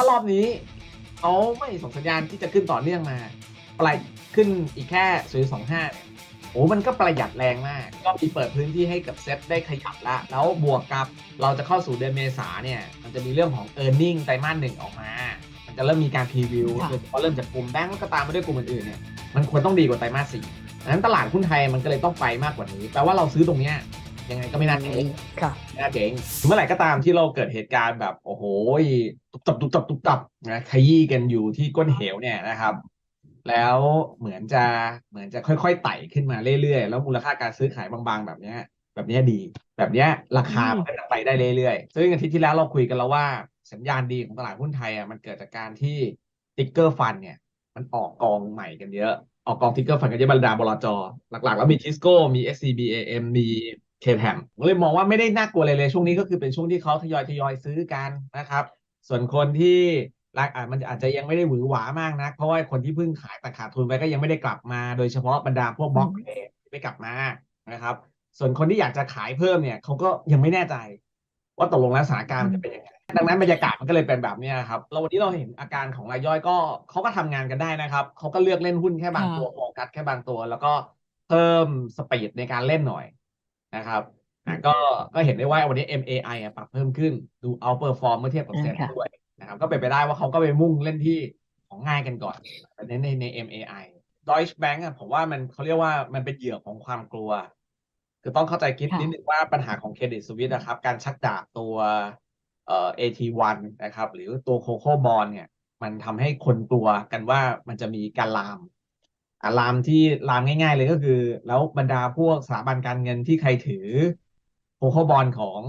ถ้ารอบนี้เขาไม่ส่งสัญญาณที่จะขึ้นต่อเนื่องมาปลายขึ้นอีกแค่0.25เนี่ยโอ้มันก็ประหยัดแรงมาก ก็มีเปิดพื้นที่ให้กับเซ็ตได้ขยับละ แล้วบวกกับเราจะเข้าสู่เดือนเมษาเนี่ย มันจะมีเรื่องของ e a r n i n g ไตรมาสหนึ่งออกมา มันจะเริ่มมีการพรีวิวค่ะโดยเฉพาะเริ่มจากกลุ่มแบงก์แล้วก็ตามมาด้วยกลุ่มอื่นๆเนี่ย มันควรต้องดีกว่าไตรมาสสี่ดังนั้นตลาดหุ้นไทยมันก็เลยต้องไปมากกว่านี้ แปลว่าเราซื้อตรงเนี้ย ยังไงก็ไม่น่าเจ๊งค่ะน่าเจ๊งเมื่อไหร่ก็ตามที่เราเกิดเหตุการณ์แบบโอ้โหตุบตับตุบตับตุบตับนะขยี้กันอยู่ที่ก้นเหวเนี่ยนะครับ แล้วเหมือนจะเหมือนจะค่อยๆไต่ขึ้นมาเรื่อยๆ แล้วมูลค่าการซื้อขายบางๆ แบบเนี้ย แบบเนี้ยดี แบบเนี้ยราคาอืมมันก็จะไปได้เรื่อยๆ ซึ่งอาทิตย์ที่แล้วเราคุยกันแล้วว่าสัญญาณดีของตลาดหุ้นไทยอะมันเกิดจากการที่ติ๊กเกอร์ฟันเนี่ย มันออกกองใหม่กันเยอะออกกองติ๊กเกอร์ฟันกันเยอะบรรดาบลจหลักๆ แล้วมีทิสโก้มี SCBAM มี k p a m ผมเลยมองว่าไม่ได้น่ากลัวเลยเลย ช่วงนี้ก็คือเป็นช่วงที่เขาทยอยทยอยซื้อกันนะครับ ส่วนคนที่รักอะมันอาจจะยังไม่ได้หวือหวามากนะเพราะว่าคนที่เพิ่งขายแต่ขาดทุนไปก็ยังไม่ได้กลับมา โดยเฉพาะบรรดาพวกบล็อกเทรดไม่กลับมานะครับ ส่วนคนที่อยากจะขายเพิ่มเนี่ยเขาก็ยังไม่แน่ใจ ว่าตกลงแล้วสถานการณ์มันจะเป็นยังไงดังนั้นบรรยากาศมันก็เลยเป็นแบบเนี้ยครับแล้ววันนี้เราเห็นอาการของรายย่อยก็เขาก็ทำงานกันได้นะครับเขาก็เลือกเล่นหุ้นแค่บางค่ะตัวโฟกัสแค่บางตัว แล้วก็เพิ่มสปีดในการเล่นหน่อย นะครับอะก็ก็เห็นได้ว่าวันนี้ MAI อะปรับเพิ่มขึ้นดูเอาเปอร์ฟอร์มเมื่อเทียบกับเซ็ตค่ะด้วยนะครับก็เป็นไปได้ว่าเขาก็ไปมุ่งเล่นที่ของง่ายกันก่อนแต่ในในใน MAI Deutsche Bank อะผมว่ามันเขาเรียกว่ามันเป็นเหยื่อของความกลัว คือต้องเข้าใจคิดค่ะนิดนึงว่าปัญหาของเครดิตสวิตนะครับ การชักดาบตัวเอ่อ AT1 นะครับ หรือตัวโคโค่บอลเนี่ย มันทำให้คนกลัวกันว่ามันจะมีการลาม อะลามที่ลามง่าย ๆ เลยก็คือ แล้วบรรดาพวกสถาบันการเงินที่ใครถือโคโค่บอลของ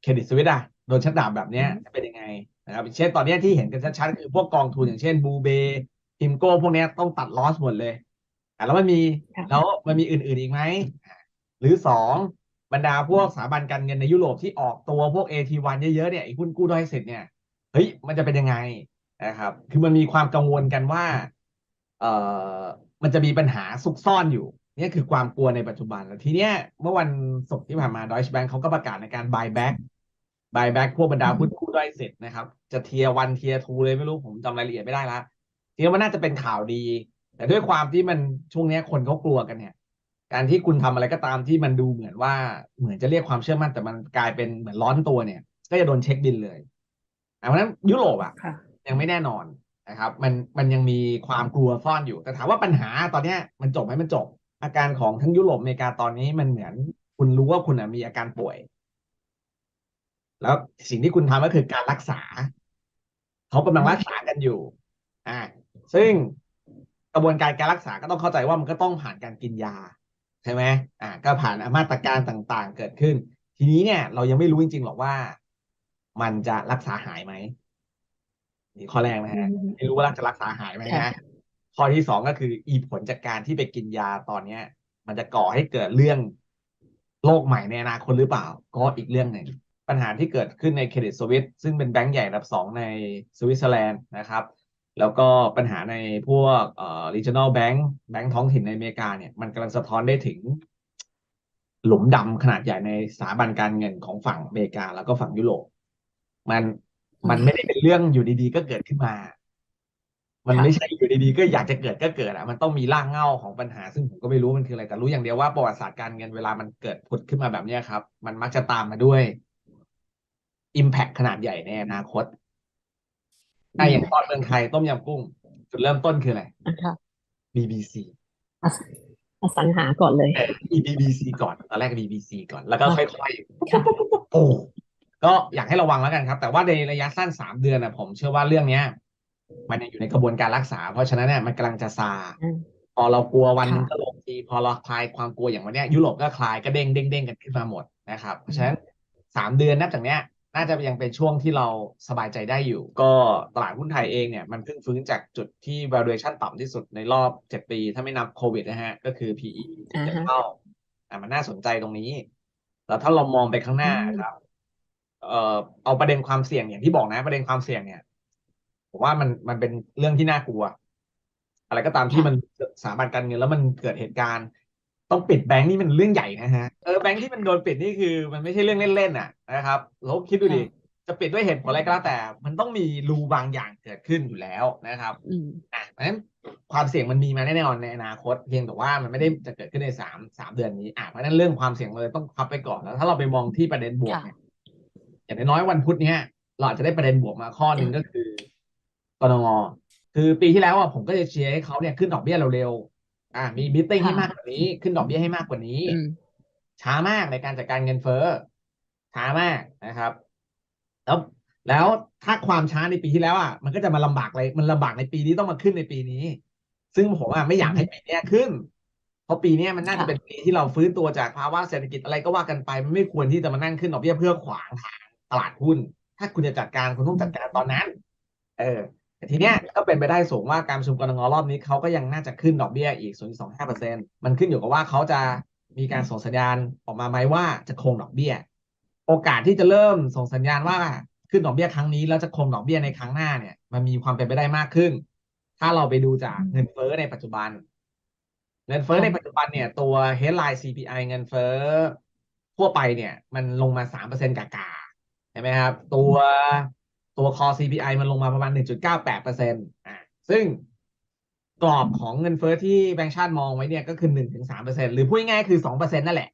เครดิตสวิตอะโดนชักดาบแบบเนี้ยอืมจะเป็นยังไงนะครับอย่างเช่นตอนเนี้ยที่เห็นกันชัดๆคือพวกกองทุนอย่างเช่นบูเบพิมโก้พวกเนี้ยต้องตัดลอสหมดเลยอะแล้วมันมีค่ะแล้วมันมีอื่นๆอีกไหมหรือสองบรรดาพวกสถาบันการเงินในยุโรปที่ออกตัวพวก AT1 เยอะๆเนี่ยไอ้หุ้นกู้ด้อยเสร็จเนี่ยเฮ้ยมันจะเป็นยังไงนะครับ คือมันมีความกังวลกันว่า เอ่อ มันจะมีปัญหาซุกซ่อนอยู่เนี่ยคือความกลัวในปัจจุบันแล้วทีเนี้ยเมื่อวันศุกร์ที่ผ่านมา Deutsche Bank เขาก็ประกาศในการ buy back buy back พวกบรรดาหุ้นกู้ด้อยเสร็จนะครับ จะเทียร์วันเทียร์ทูเลยไม่รู้ผมจำรายละเอียดไม่ได้ละทีนี้มันน่าจะเป็นข่าวดี แต่ด้วยความที่มันช่วงเนี้ยคนเขากลัวกันเนี่ย การที่คุณทำอะไรก็ตามที่มันดูเหมือนว่าเหมือนจะเรียกความเชื่อมั่นแต่มันกลายเป็นเหมือนร้อนตัวเนี่ย ก็จะโดนเช็คบินเลยอะเพราะฉะนั้นยุโรปอะค่ะยังไม่แน่นอน นะครับ มันมันยังมีความกลัวซ่อนอยู่ แต่ถามว่าปัญหาตอนนี้มันจบไหมมันจบ อาการของทั้งยุโรปอเมริกาตอนนี้มันเหมือน คุณรู้ว่าคุณมีอาการป่วย แล้วสิ่งที่คุณทำก็คือการรักษาเขากำลังรักษากันอยู่ อ่า ซึ่งกระบวนการการรักษาก็ต้องเข้าใจว่ามันก็ต้องผ่านการกินยาใช่ไหมอ่า ก็ผ่านมาตรการต่างๆ เกิดขึ้น ทีนี้เนี่ย เรายังไม่รู้จริงๆหรอกว่า มันจะรักษาหายไหม ข้อแรกนะฮะอืมไม่รู้ว่าจะรักษาหายไหมค่ะนะข้อที่สองก็คืออีผลจากการที่ไปกินยาตอนเนี้ย มันจะก่อให้เกิดเรื่องโรคใหม่ในอนาคตหรือเปล่า ก็อีกเรื่องหนึ่งปัญหาที่เกิดขึ้นในเครดิตสวิสซึ่งเป็นแบงก์ใหญ่อันดับสองในสวิตเซอร์แลนด์นะครับ แล้วก็ปัญหาในพวกเอ่อ regional bank แบงก์ท้องถิ่นในอเมริกาเนี่ยมันกำลังสะท้อนได้ถึง หลุมดำขนาดใหญ่ในสถาบันการเงินของฝั่งอเมริกา แล้วก็ฝั่งยุโรปมัน มันไม่ได้เป็นเรื่องอยู่ดีๆ ก็เกิดขึ้นมา มันค่ะไม่ใช่อยู่ดีๆ ก็อยากจะเกิดก็เกิดอะ มันต้องมีรากเหง้าของปัญหา ซึ่งผมก็ไม่รู้มันคืออะไร แต่รู้อย่างเดียวว่าประวัติศาสตร์การเงินเวลามันเกิดผุดขึ้นมาแบบเนี้ยครับ มันมักจะตามมาด้วย Impact ขนาดใหญ่ในอนาคตอะอย่างตอนเมืองไทยต้มยำกุ้ง จุดเริ่มต้นคืออะไรนะคะ BBC อสอสังหาก่อนเลยเออ BBC ก่อนตอนแรก BBC ก่อน แล้วก็ค่อยๆค่ะโอ้ ก็อยากให้ระวังแล้วกันครับ แต่ว่าในระยะสั้นสามเดือนนะผมเชื่อว่าเรื่องเนี้ย มันยังอยู่ในกระบวนการรักษา เพราะฉะนั้นเนี่ยมันกำลังจะซาอืมพอเรากลัววันหนึงค่ะก็ลงทีพอเราคลายความกลัวอย่างวันเนี้ยยุโรปก็คลายก็เด้งเด้งเด้งกันขึ้นมาหมดนะครับ เพราะฉะนั้นสามเดือนนับจากเนี้ย น่าจะยังเป็นช่วงที่เราสบายใจได้อยู่ ก็ตลาดหุ้นไทยเองเนี่ยมันเพิ่งฟื้นจากจุดที่ valuation ต่ำที่สุดในรอบเจ็ดปี ถ้าไม่นับโควิดนะฮะ ก็คือ PE ที่จะอ่าฮะเข้าอะมันน่าสนใจตรงนี้ แล้วถ้าเรามองไปข้างหน้าอืมครับ เอ่อเอาประเด็นความเสี่ยงอย่างที่บอกนะ ประเด็นความเสี่ยงเนี่ยผมว่ามันมันเป็นเรื่องที่น่ากลัว อะไรก็ตามที่มันสถาบันการเงินแล้วมันเกิดเหตุการณ์ ต้องปิดแบงค์นี่มันเรื่องใหญ่นะฮะเออแบงค์ที่มันโดนปิดนี่คือ มันไม่ใช่เรื่องเล่นๆอะนะครับแล้วคิดดูดิจะปิดด้วยเหตุผลอะไรก็แล้วแต่ มันต้องมีรูบางอย่างเกิดขึ้นอยู่แล้วนะครับอืมอะเพราะฉะนั้นความเสี่ยงมันมีมาแน่นอนในอนาคต เพียงแต่ว่ามันไม่ได้จะเกิดขึ้นในสามสามเดือนนี้อะเพราะฉะนั้นเรื่องความเสี่ยงเลยต้องพับไปก่อนแล้ว ถ้าเราไปมองที่ประเด็นบวกค่ะเนี่ย อย่างน้อยๆวันพุธเนี้ยเราอาจจะได้ประเด็นบวกมาข้อหนึ่งก็คือกรงงคือปีที่แล้วอะผมก็จะเชียร์ให้เขาเนี่ยขึ้นดอกเบี้ยเร็วๆอะมีมิ팅ให้ค่ะมากกว่านี้ ขึ้นดอกเบี้ยให้มากกว่านี้อืมช้ามากในการจัดการเงินเฟ้อช้ามากนะครับ แล้วแล้วถ้าความช้าในปีที่แล้วอะมันก็จะมาลำบากเลยมันลำบากในปีนี้ต้องมาขึ้นในปีนี้ ซึ่งผมอะไม่อยากให้ปีเนี้ยขึ้น เพราะปีเนี้ยมันน่าจะค่ะเป็นปีที่เราฟื้นตัวจากภาวะเศรษฐกิจอะไรก็ว่ากันไปมันไม่ควรที่จะมานั่งขึ้นดอกเบี้ยเพื่อขวางทาง ตลาดหุ้น ถ้าคุณจะจัดการคุณต้องจัดการตอนนั้น เออแต่ทีเนี้ยก็เป็นไปได้สูงว่าการประชุมกรงงรอบนี้เขาก็ยังน่าจะขึ้นดอกเบี้ยอีก 0.25เปอร์เซ็นต์มันขึ้นอยู่กับว่าเขาจะมีการส่งสัญญาณออกมาไหมว่าจะคงดอกเบี้ย โอกาสที่จะเริ่มส่งสัญญาณว่าขึ้นดอกเบี้ยครั้งนี้แล้วจะคงดอกเบี้ยในครั้งหน้าเนี่ย มันมีความเป็นไปได้มากขึ้น ถ้าเราไปดูจากเงินเฟ้อในปัจจุบัน เงินเฟ้อในปัจจุบันเนี่ยตัว headline CPI เงินเฟ้อทั่วไปเนี่ย มันลงมาสามเปอร์เซ็นต์กา ใช่ไหมครับ ตัวตัว core CPI มันลงมาประมาณหนึ่งจุดเปอร์เซ็นต์อะซึ่งกรอบของเงินเฟ้อที่แบงก์ชาติมองไว้เนี่ยก็คือหนึ่งถึงสามเปอร์เซ็นต์หรือพูดง่ายๆคือสองเปอร์เซ็นต์นั่นแหละ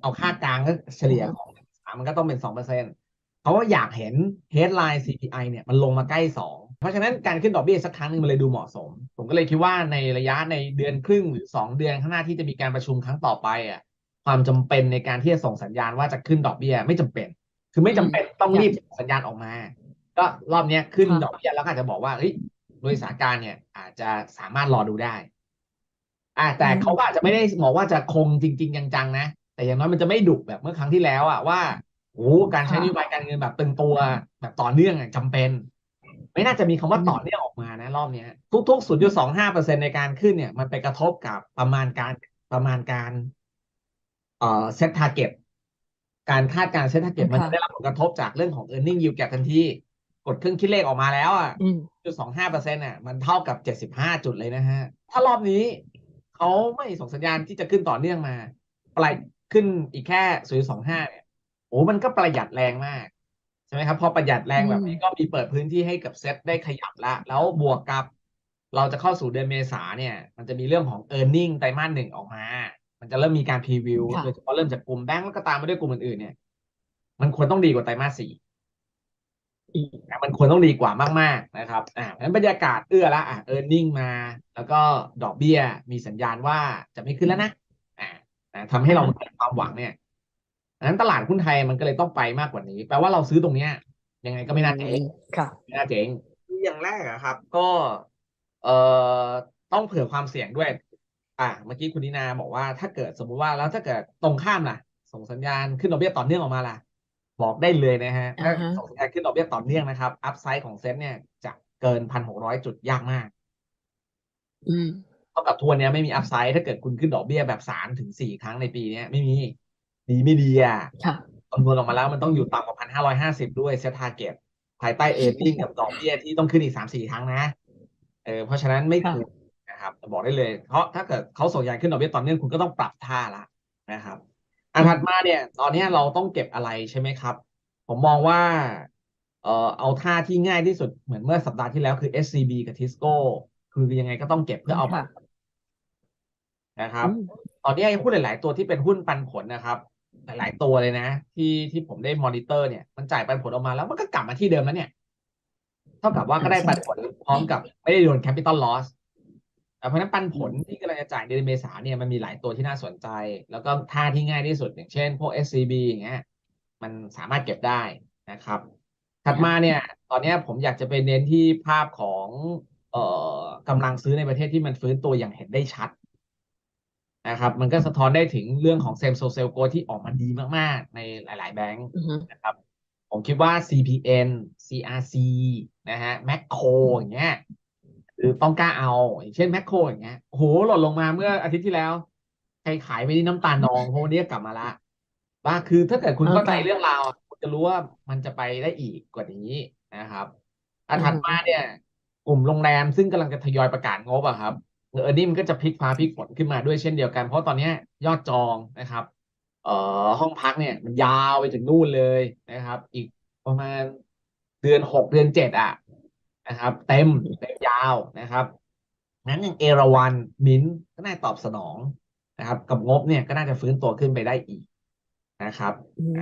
เอาค่ากลางก็เฉลี่ยของสามมันก็ต้องเป็นสองเปอร์เซ็นต์เพราอยากเห็น headline CPI เนี่ยมันลงมาใกล้สองเพราะฉะนั้นการขึ้นดอกเบี้ยสักครั้งหนึงมันเลยดูเหมาะสม ผมก็เลยคิดว่าในระยะในเดือนครึ่งหรือสองเดือนข้างหน้าที่จะมีการประชุมครั้งต่อไปอะความจำเป็นในการที่จะส่งสัญญาณว่าจะขึ้นดอกเบี้ยไม่จำเป็น คือไม่จำเป็นต้องรีบส่งสัญญาณออกมา ก็รอบเนี้ยขึ้นค่ะดอกเบี้ยแล้วก็อาจจะบอกว่าเฮ้ยโดยสถานการณ์เนี่ย อาจจะสามารถรอดูได้ อ่าแต่เขาก็อาจจะไม่ได้บอกว่าจะคงจริง ๆ จังๆนะแต่อย่างน้อยมันจะไม่ดุแบบเมื่อครั้งที่แล้วอะว่าโอ้การใช้นโยบายการเงินแบบตึงตัวแบบต่อเนื่องอะจำเป็น ไม่น่าจะมีคำว่าต่อเนื่องออกมานะรอบเนี้ย ทุกๆ0.25เปอร์เซ็นในการขึ้นเนี่ย มันไปกระทบกับประมาณการประมาณการเอ่อเซตทาร์เก็ต การคาดการเซตทาร์เก็ตมันจะได้รับผลกระทบจากเรื่องของ e a r n i n g yield gap ทันทีกดเครื่องคิดเลขออกมาแล้วอะอืมจุดสองห้าเปอร์เซ็นต์่ะมันเท่ากับเจ็ดสิบห้าจุดเลยนะฮะ ถ้ารอบนี้เขาไม่ส่งสัญญาณที่จะขึ้นต่อเนื่องมาปลายขึ้นอีกแค่ศูนย์สองห้าเนี่ยโอ้มันก็ประหยัดแรงมาก ใช่ไหมครับ พอประหยัดแรงแบบนี้ก็มีเปิดพื้นที่ให้กับเซ็ตได้ขยับละ แล้วบวกกับ เราจะเข้าสู่เดือนเมษาเนี่ย มันจะมีเรื่องของ e a r n i n g ไตรมาสหนึ่งออกมา มันจะเริ่มมีการพรีวิวค่ะโดยเฉพาะเริ่มจากกลุ่มแบงก์แล้วก็ตามมาด้วยกลุ่มอื่นๆเนี่ย มันควรต้องดีกว่าไตรมาสสี่อืมนะมันควรต้องดีกว่ามาก ๆ นะครับ อ่าเพราะฉะนั้นบรรยากาศเอื้อละ อะเออร์เน็งมา แล้วก็ดอกเบี้ยมีสัญญาณว่าจะไม่ขึ้นแล้วนะ อ่านะทำให้เรามีความหวังเนี่ยดังนั้นตลาดหุ้นไทยมันก็เลยต้องไปมากกว่านี้ แปลว่าเราซื้อตรงเนี้ย ยังไงก็ไม่น่าเจ๊งค่ะ ไม่น่าเจ๊งอย่างแรกอะครับ ก็ เอ่อ ต้องเผื่อความเสี่ยงด้วย อ่าเมื่อกี้คุณนินาบอกว่าถ้าเกิดสมมุติว่าแล้วถ้าเกิดตรงข้ามล่ะ ส่งสัญญาณขึ้นดอกเบี้ยต่อเนื่องออกมาล่ะ บอกได้เลยนะฮะถ้าอ่าฮะส่งสัญญาณขึ้นดอกเบี้ยต่อเนื่องนะครับอัพไซด์ของเซ็ตเนี่ยจะเกินพันหกร้อยจุดยากมาก อืมเท่ากับทัวร์เนี้ยไม่มีอัพไซด์ถ้าเกิดคุณขึ้นดอกเบี้ยแบบสามถึงสี่ครั้งในปีเนี้ยไม่มี ดีไม่ดีอะค่ะคำนวณออกมาแล้วมันต้องอยู่ต่ำกว่าพันห้าร้อยห้าสิบด้วยเซตทาร์เก็ตภายใต้เอทติ้งกับดอกเบี้ยที่ต้องขึ้นอีกสามสี่ครั้งนะเออเพราะฉะนั้นไม่ค่ะถูก นะครับบอกได้เลยเพราะถ้าเกิดเขาส่งยานขึ้นดอกเบี้ยต่อเนื่องคุณก็ต้องปรับท่าละนะครับ อันถัดมาเนี่ย ตอนเนี้ยเราต้องเก็บอะไรใช่ไหมครับ ผมมองว่าเอ่อเอาท่าที่ง่ายที่สุดเหมือนเมื่อสัปดาห์ที่แล้วคือ SCB กับ Tisco คือยังไงก็ต้องเก็บเพื่อเอาค่ะนะครับอืมตอนนี้ไอ้หุ้นหลาย ๆ ตัวที่เป็นหุ้นปันผลนะครับ หลาย ๆ ตัวเลยนะ ที่ที่ผมได้มอนิเตอร์เนี่ยมันจ่ายปันผลออกมาแล้วมันก็กลับมาที่เดิมแล้วเนี่ย เท่ากับว่าก็ได้ปันผลพร้อมกับไม่ได้โดน capital loss อะ เพราะฉะนั้นปันผลที่กำลังจะจ่ายเดือนเมษาเนี่ยมันมีหลายตัวที่น่าสนใจ แล้วก็ท่าที่ง่ายที่สุดอย่างเช่น พวก SCB อย่างเงี้ยมันสามารถเก็บได้นะครับ ถัดมาเนี่ย ตอนเนี้ยผมอยากจะไปเน้นที่ภาพของเอ่อกำลังซื้อในประเทศที่มันฟื้นตัวอย่างเห็นได้ชัดนะครับ มันก็สะท้อนได้ถึงเรื่องของเซมโซเซลโกที่ออกมาดีมาก ๆ ในหลาย ๆ แบงค์อือฮึนะครับ ผมคิดว่า CPN CRC นะฮะแมคโครอย่างเงี้ย หรือต้องกล้าเอา อย่างเช่นแมคโครอย่างเงี้ยโอ้โหหล่นลงมาเมื่ออาทิตย์ที่แล้วใครขายไม่ได้น้ำตาลนองเพราะวันนี้กลับมาละว่าคือถ้าเกิดคุณเข้าใจเรื่องราวอะคุณจะรู้ว่ามันจะไปได้อีกกว่านี้นะครับอันถัดมาเนี่ย กลุ่มโรงแรมซึ่งกำลังจะทยอยประกาศงบอะครับเออนี่มันก็จะพลิกฟ้าพลิกฝนขึ้นมาด้วยเช่นเดียวกัน เพราะตอนเนี้ยยอดจองนะครับ เอ่อห้องพักเนี่ย มันยาวไปถึงนู่นเลยนะครับ อีกประมาณเดือนหกเดือนเจ็ดอะ นะครับ เต็มเต็มยาวนะครับนั้นอย่างเอราวันมินท์ก็น่าตอบสนองนะครับ กับงบเนี่ยก็น่าจะฟื้นตัวขึ้นไปได้อีกนะครับอืม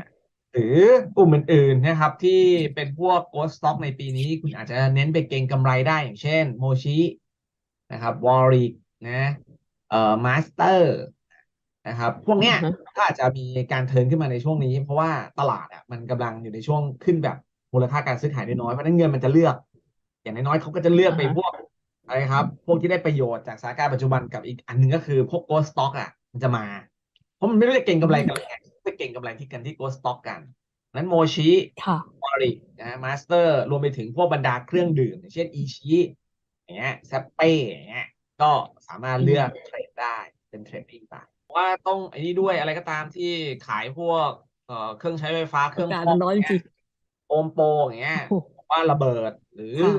หรือกลุ่มอื่นๆนะครับ ที่เป็นพวก Ghost Stock ในปีนี้ คุณอาจจะเน้นไปเก็งกำไรได้อย่างเช่น โมชินะครับวอริกนะเอ่อมาสเตอร์นะครับ พวกเนี้ยอือฮะก็อาจจะมีการเทิร์นขึ้นมาในช่วงนี้ เพราะว่าตลาดอะมันกำลังอยู่ในช่วงขึ้นแบบมูลค่าการซื้อขายน้อยๆเพราะฉะนั้นเงินมันจะเลือก อย่างน้อยๆเขาก็จะเลือกไปพวกอะไรครับ พวกที่ได้ประโยชน์จากสถานการณ์ปัจจุบันกับอีกอันหนึงก็คือพวก Ghost Stock อะ มันจะมา เพราะมันไม่ได้เก็งกำไรกันเลยไงไปเก็งกำไรที่กันที่ Ghost Stock กัน นั้นโมชิค่ะวอริกนะมาสเตอร์รวมไปถึงพวกบรรดาเครื่องดื่มอย่างเช่นอีชิอย่างเงี้ยแซปเป้อย่างเงี้ยก็สามารถเลือกเทรดได้เป็นเทรดดิ้งไปว่าต้องไอ้นี่ด้วยอะไรก็ตามที่ขายพวกเอ่อเครื่องใช้ไฟฟ้าเครื่องอากาศฟอกมันร้อนจริงโอมโปอย่างเงี้ยโอ้โหผมว่าระเบิดหรือค่ะ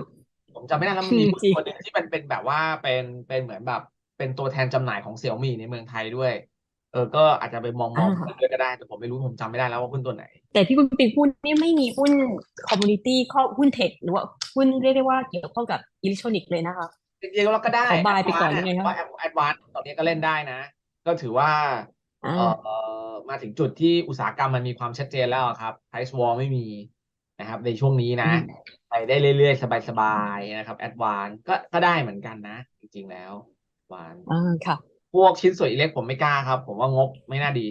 ผมจำไม่ได้แล้วมันมีหุ้นจริง ตัวหนึ่งที่มันเป็นแบบว่าเป็นเป็นเหมือนแบบ เป็นตัวแทนจำหน่ายของเสี่ยมี่ในเมืองไทยด้วย เออ ก็อาจจะไปมองมองอ่า ด้วยก็ได้ แต่ผมไม่รู้ผมจำไม่ได้แล้วว่าหุ้นตัวไหน แต่ที่คุณปิงพูดนี่ไม่มีหุ้นคอมมูนิตี้ข้อหุ้นเทคหรือว่าหุ้นเรียกได้ว่าเกี่ยวข้องกับอิเล็กทรอนิกส์เลยนะคะ จริงๆเราก็ได้ ขอบายไปก่อน Advance ยังไงครับ ว่าแอดวานตอนนี้ก็เล่นได้นะ ก็ถือว่า อ่าเอ่อเอ่อมาถึงจุดที่อุตสาหกรรมมันมีความชัดเจนแล้วอะครับ price war ไม่มี นะครับ ในช่วงนี้นะอืมไปได้เรื่อยๆ สบายๆนะครับแอดวานก็ก็ได้เหมือนกันนะ จริงๆแล้ววานอ่าค่ะ พวกชิ้นส่วนอิเล็กผมไม่กล้าครับ ผมว่างบไม่น่าดี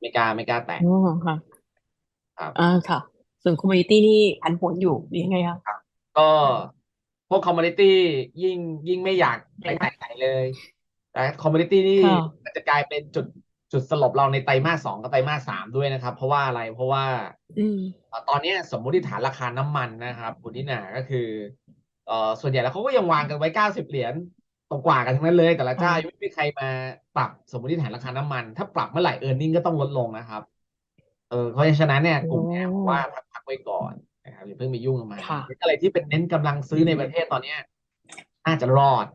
ไม่กล้าไม่กล้าแตะ อ๋อค่ะครับ อ่าค่ะ ส่วนคอมมูนิตี้นี่ผันผวนอยู่หรือยังไงคะ ก็พวกคอมมูนิตี้ยิ่งยิ่งไม่อยากไปไม่แตะไหนเลยแต่คอมมูนิตี้นี่ค่ะ มันจะกลายเป็นจุด จุดสลบเราในไตรมาสสองกับไตรมาสสามด้วยนะครับ เพราะว่าอะไรเพราะว่าอืมเอ่อตอนเนี้ยสมมติฐานราคาน้ำมันนะครับคุณนิน่าก็คือเอ่อส่วนใหญ่แล้วเขาก็ยังวางกันไว้เก้าสิบเหรียญตกกว่ากันทั้งนั้นเลย แต่ละเจ้าอ่ายังไม่มีใครมาปรับสมมติฐานราคาน้ำมัน ถ้าปรับเมื่อไหร่เออร์เน็งก็ต้องลดลงนะครับ เออเพราะฉะนั้นเนี่ยกลุ่มเนี้ยผมว่าพักพักไว้ก่อนนะครับอย่าเพิ่งไปยุ่งกับมันค่ะอะไรที่เป็นเน้นกำลังซื้อในประเทศตอนเนี้ยน่าจะรอด